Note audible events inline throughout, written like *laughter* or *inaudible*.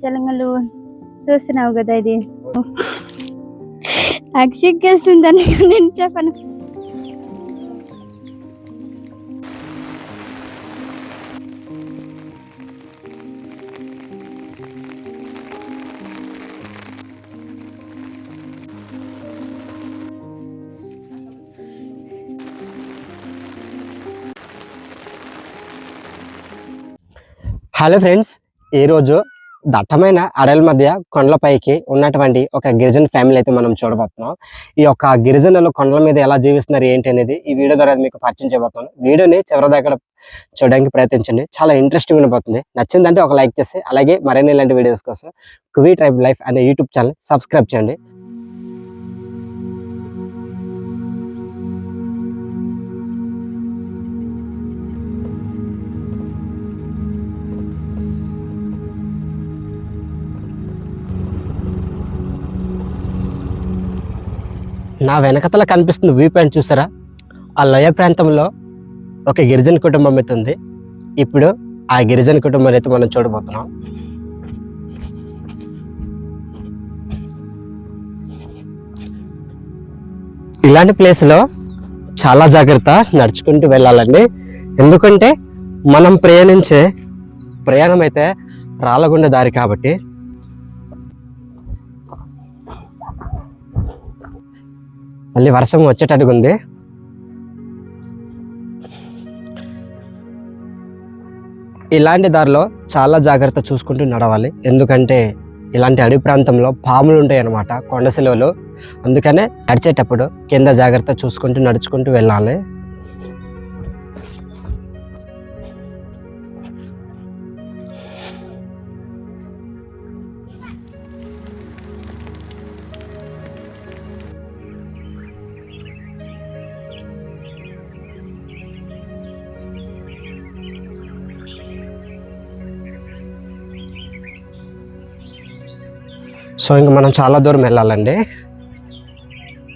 చలంగలు చూస్తున్నావు కదా ఇది. నాకు సిగ్గేస్తుందని నేను చెప్పను. హలో ఫ్రెండ్స్ ఈరోజు దట్టమైన అడల మధ్య కొండలపైకి ఉన్నటువంటి ఒక గిరిజన ఫ్యామిలీ అయితే మనం చూడబోతున్నాం. ఈ యొక్క గిరిజనులు కొండల మీద ఎలా జీవిస్తున్నారు ఏంటి అనేది ఈ వీడియో ద్వారా మీకు పరిచయం చేయబోతున్నాను వీడియోని చివరి దగ్గర చూడడానికి ప్రయత్నించండి. చాలా ఇంట్రెస్టింగ్ అనిపోతుంది నచ్చిందంటే ఒక లైక్ చేసి అలాగే మరిన్ని ఇలాంటి వీడియోస్ కోసం కువీ ట్రైబ్ లైఫ్ అనే యూట్యూబ్ ఛానల్ సబ్స్క్రైబ్ చేయండి. నా వెనకతల కనిపిస్తుంది వ్యూ పాయింట్ చూసారా? ఆ లోయ ప్రాంతంలో ఒక గిరిజన కుటుంబం అయితే ఉంది. ఇప్పుడు ఆ గిరిజన కుటుంబం అయితే మనం చూడబోతున్నాం. ఇలాంటి ప్లేస్లో చాలా జాగ్రత్త నడుచుకుంటూ వెళ్ళాలండి. ఎందుకంటే మనం ప్రయాణించే ప్రయాణం అయితే రాలగుండే దారి కాబట్టి మళ్ళీ వర్షం వచ్చేటట్టుగా ఉంది. ఇలాంటి దారిలో చాలా జాగ్రత్త చూసుకుంటూ నడవాలి. ఎందుకంటే ఇలాంటి అడవి ప్రాంతంలో పాములు ఉంటాయి అన్నమాట కొండ సెలవులు. అందుకనే నడిచేటప్పుడు కింద జాగ్రత్త చూసుకుంటూ నడుచుకుంటూ వెళ్ళాలి. సో ఇంకా మనం చాలా దూరం వెళ్ళాలండి.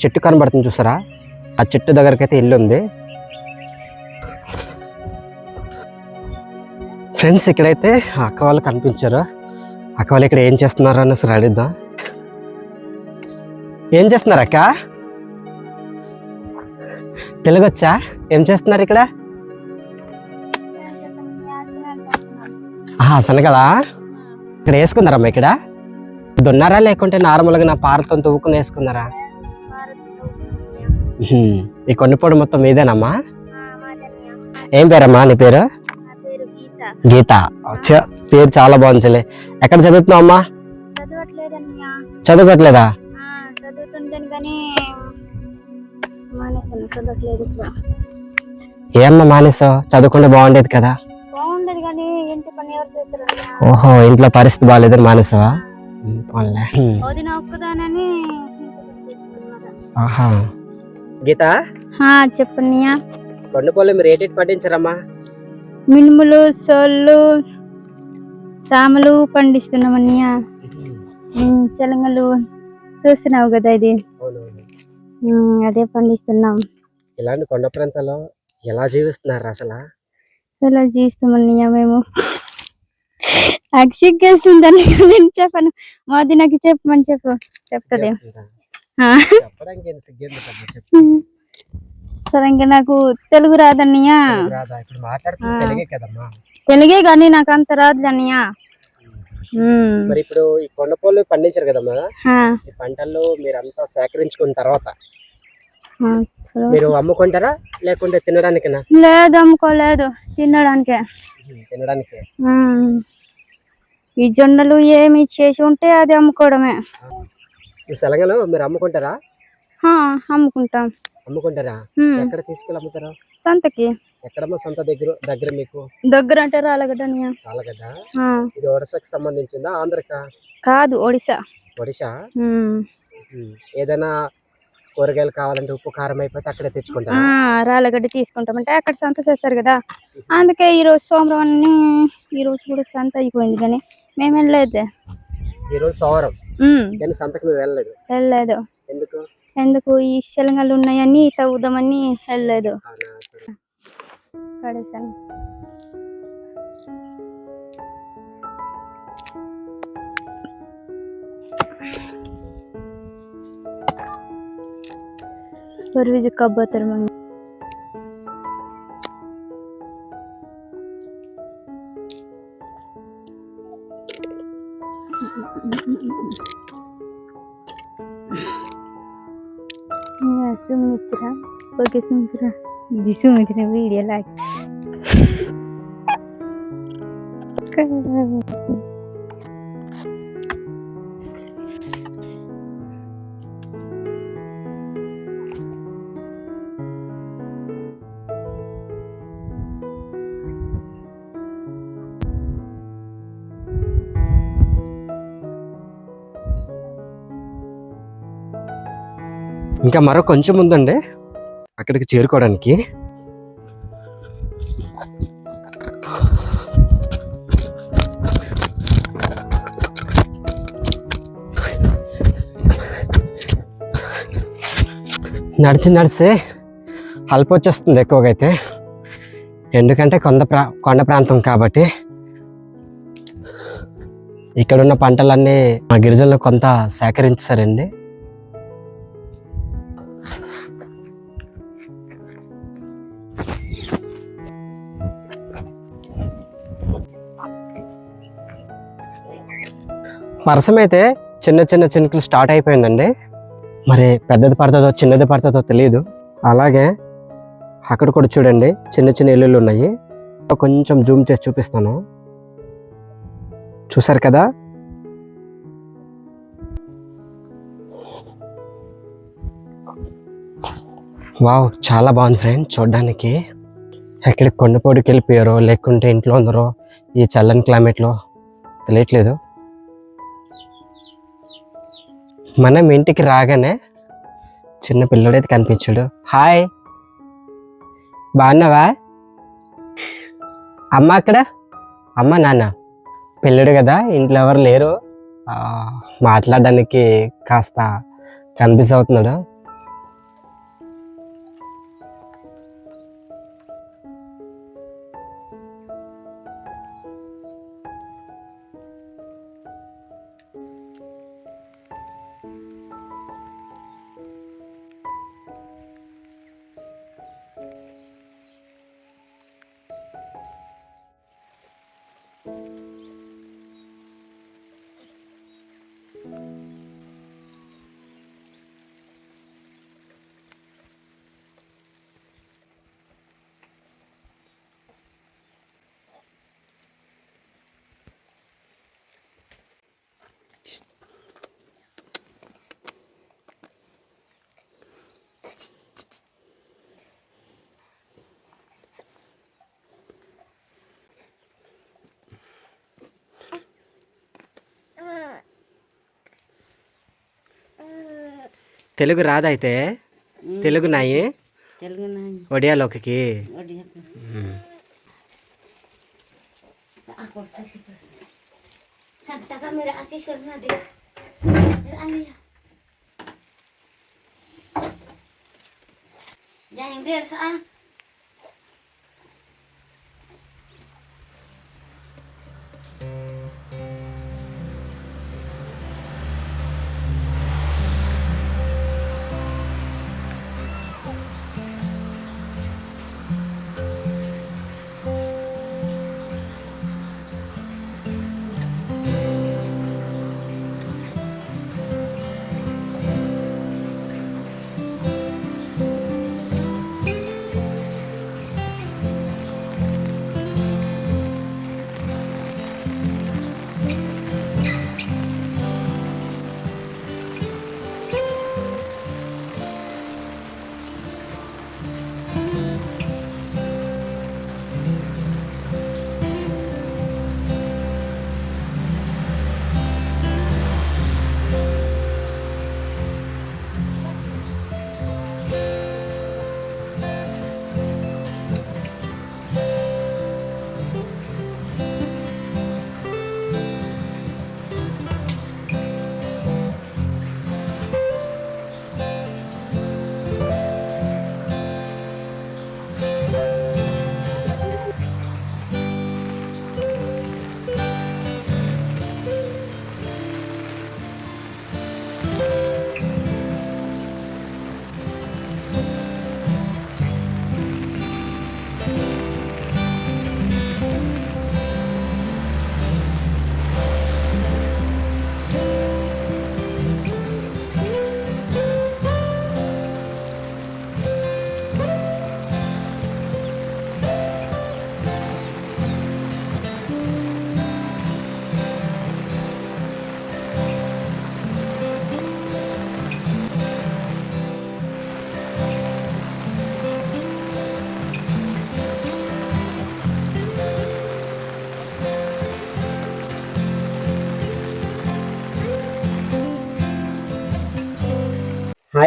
చెట్టు కనబడుతుంది చూసారా? ఆ చెట్టు దగ్గరికి అయితే ఇల్లు ఉంది. ఫ్రెండ్స్ ఇక్కడైతే అక్క వాళ్ళు కనిపించారు. అక్క వాళ్ళు ఇక్కడ ఏం చేస్తున్నారు అనేసి అడుగుదాం. ఏం చేస్తున్నారు అక్క? తెలుగొచ్చా? ఏం చేస్తున్నారు ఇక్కడ? ఆహా శనగలా? ఇక్కడ వేసుకున్నారమ్మా ఇక్కడ? దున్నారా లేకుంటే నార్మల్గా నా పారతో తువ్వుకుని వేసుకున్నారా. ఈ కొండపొడి మొత్తం మీదేనమ్మా? ఏం పేరమ్మా నీ పేరు? గీత. పేరు చాలా బాగుంది ఎక్కడ చదువుతున్నావు అమ్మా? చదువుకోవట్లేదా? ఏమ్మా మానేసావు? చదువుకుంటే బాగుండేది కదా? ఓహో ఇంట్లో పరిస్థితి బాగాలేదని మానేసావా? పోన్లే. వదిన ఒక్కదానని. ఆహా గీత ఆ, చెప్పన్నయ్య కొండపొల్లి మీరు ఏటేటి పండించారమ్మా మినుములు సోళ్ళు సామలు పండిస్తున్నామన్నయ్య ఉమ్, శనగలు చూస్తున్నావు కదా ఇది అదే పండిస్తున్నాం ఇలాంటి కొండ ప్రాంతాల్లో ఎలా జీవిస్తున్నారు అసలు ఇలా జీవిస్తామన్నయ్య మేము నాకు సిగ్గేస్తుందని *laughs* నేను చెప్పను. మోదీ నాకు చెప్పమని చెప్పు. చెప్తుంది. సరే ఇంకా నాకు తెలుగు రాదన్నయ్య. తెలుగే కానీ నాకు అంత రాదు అన్నయ్య. మరి ఇప్పుడు ఈ కొండపొల్లు పండించారు కదమ్మా. ఈ పంటల్లో మీరంతా సేకరించుకున్న తర్వాత. మీరు అమ్ముకుంటారా? లేకుంటే తినడానికేనా? లేదు అమ్ముకోలేదు. తినడానికే. తినడానికి. ఈ జొన్నలు ఏమి చేసి ఉంటే అది అమ్ముకోవడమే. ఈ సెలగలు మీరు అమ్ముకుంటారా? అమ్ముకుంటాం. అమ్ముకుంటారా. ఎక్కడ తీసుకెళ్ళి అమ్ముతారా? సంతకి. ఎక్కడమ్మా సొంత దగ్గర దగ్గర మీకు? దగ్గర అంటే రాలగడ్డ? ఆ. ఇది ఒడిశాకి సంబంధించిందా ఆంధ్రకా? కాదు ఒడిశా. ఒడిశా. ఏదైనా కూరగాయలు కావాలంటే ఉప్పు కారం అయిపోతే అక్కడే ఆ, తెచ్చుకుంటారా రాళ్ళగడ్డ తీసుకుంటామంటే అక్కడ సంత చేస్తారు కదా. అందుకే ఈ రోజు సోమవారం ఈ రోజు కూడా సంత అయిపోయింది కానీ మేము వెళ్ళలేదు ఈరోజు సోమవారం కానీ సంతకు మేము వెళ్ళలేదు వెళ్ళలేదు ఎందుకు ఎందుకు ఈ శలంగాలు ఉన్నాయని తవ్వుదామని వెళ్ళలేదు పడేసాను ಬರ್ವಿಜಕ್ಕೆ ಹಬ್ಬ ಹತ್ತರ ಮಂಗ ఓకే సుమిత్ర ఇది సుమిత్ర వీడియో లాక్ ఇంకా మరో కొంచెం ఉందండి. అక్కడికి చేరుకోవడానికి. నడిచి నడిచి అల్ప వచ్చేస్తుంది ఎక్కువగా అయితే. ఎందుకంటే కొండ ప్రా కొండ ప్రాంతం కాబట్టి ఇక్కడున్న పంటలన్నీ మా గిరిజనులు కొంత సేకరించారండి వర్షం చిన్న చిన్న చినుకులు స్టార్ట్ అయిపోయిందండి. మరి పెద్దది పడుతుందో చిన్నది పడుతుందో తెలియదు అలాగే అక్కడ కూడా చూడండి చిన్న చిన్న ఇల్లులు ఉన్నాయి. కొంచెం జూమ్ చేసి చూపిస్తాను. చూసారు కదా? వావ్ చాలా బాగుంది ఫ్రెండ్ చూడడానికి. ఎక్కడికి కొండపోడికి వెళ్ళిపోయారో లేకుంటే ఇంట్లో ఉందరో ఈ చల్లని క్లైమేట్లో తెలియట్లేదు. మనం ఇంటికి రాగానే చిన్న పిల్లడైతే కనిపించాడు. హాయ్. బాగున్నావా? అమ్మ అక్కడ? అమ్మ నాన్న. పిల్లడు కదా ఇంట్లో ఎవరు లేరు. మాట్లాడడానికి కాస్త కన్ఫ్యూజ్ అవుతున్నాడు. తెలుగు రాదైతే తెలుగు నాయి తెలుగు నాయన ఒడియాలోకి ఒడియాకు సంతగా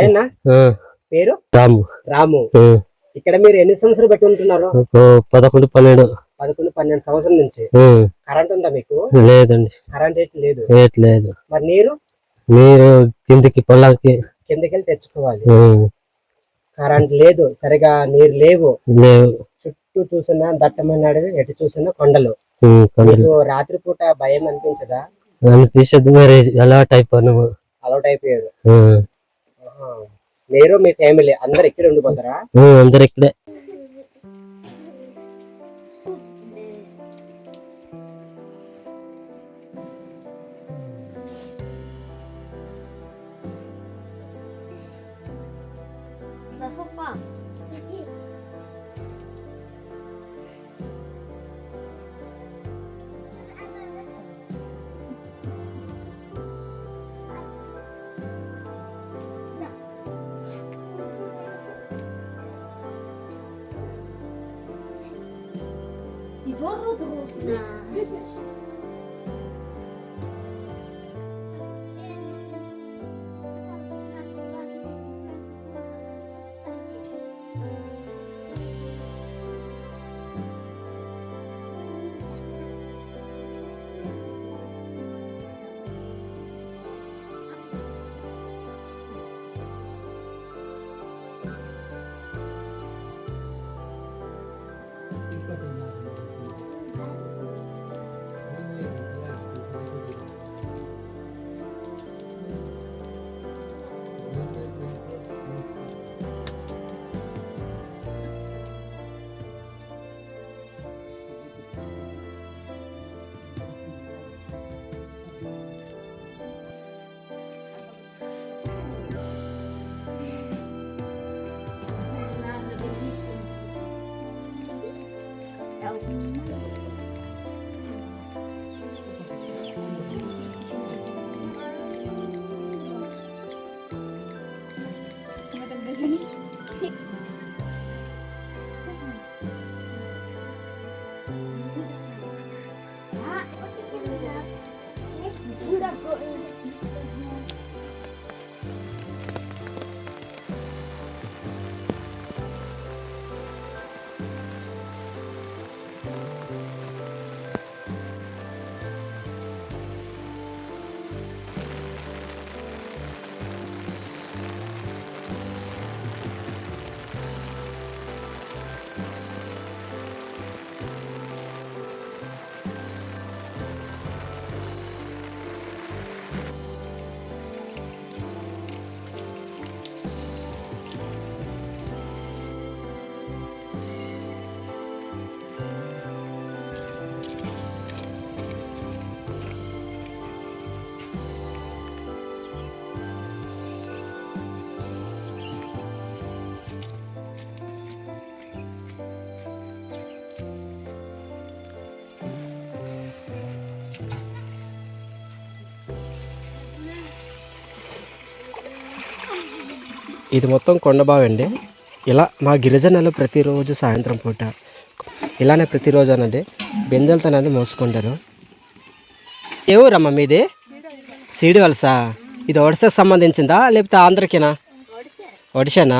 ఆయన పేరు? రాము. రాము. ఇక్కడ మీరు ఎన్ని సంవత్సరాలు పెట్టి ఉంటున్నారు? పదకొండు పన్నెండు. పదకొండు పన్నెండు సంవత్సరం నుంచి. కరెంట్ ఉందా మీకు? లేదండి. కరెంట్ ఏట్ లేదు. ఏట్ లేదు. మరి నీరు? నీరు కిందకి పొలాలకి. కిందకి వెళ్ళి తెచ్చుకోవాలి కరెంట్ లేదు. సరిగా నీరు లేవు. లేవు. చుట్టూ చూసినా దట్టమైన అడవి ఎటు చూసినా కొండలు. రాత్రి పూట భయం అనిపించదా? అనిపిస్తుంది మరి అలవాటు అయిపోయాను అలవాటు అయిపోయాడు మీరు మీ ఫ్యామిలీ అందరు ఇక్కడ ఉండిపోతారా ఆ, అందరు ఇక్కడే ろうと思うしな。ఇది మొత్తం కొండబావి అండి ఇలా మా గిరిజనులు ప్రతిరోజు సాయంత్రం పూట ఇలానే ప్రతిరోజు అనండి. బెందెలతో అనేది మోసుకుంటారు. ఏ ఊరమ్మా మీది? సీడి వలసా. ఇది ఒడిశాకు సంబంధించిందా? లేకపోతే ఆంధ్రకేనా? ఒడిశానా?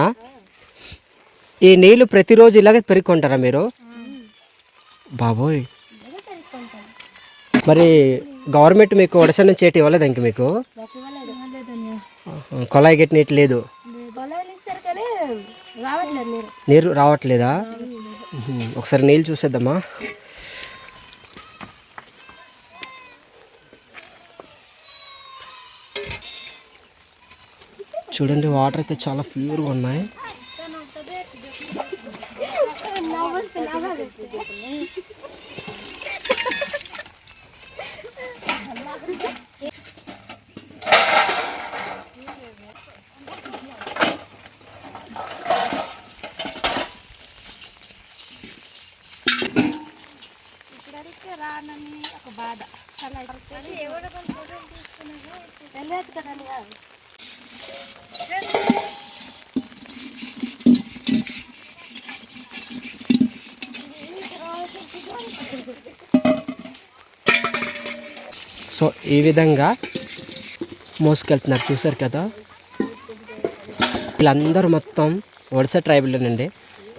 ఈ నీళ్ళు ప్రతిరోజు ఇలాగే పెరుక్కుంటారా మీరు? బాబోయ్. మరి గవర్నమెంట్ మీకు ఒడిశా నుంచి ఏటి ఇవ్వలేదు ఇంక మీకు? కొలాయి గట్టి నీటి లేదు. నీరు. రావట్లేదా? ఒకసారి నీళ్ళు చూసేద్దామా? చూడండి వాటర్ అయితే చాలా ప్యూర్గా ఉన్నాయి. సో ఈ విధంగా మోసుకెళ్తున్నారు. చూసారు కదా? వీళ్ళందరూ మొత్తం ఒడిశా ట్రైబుల్లోనండి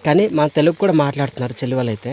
కానీ మా తెలుగు కూడా మాట్లాడుతున్నారు చెల్లి అయితే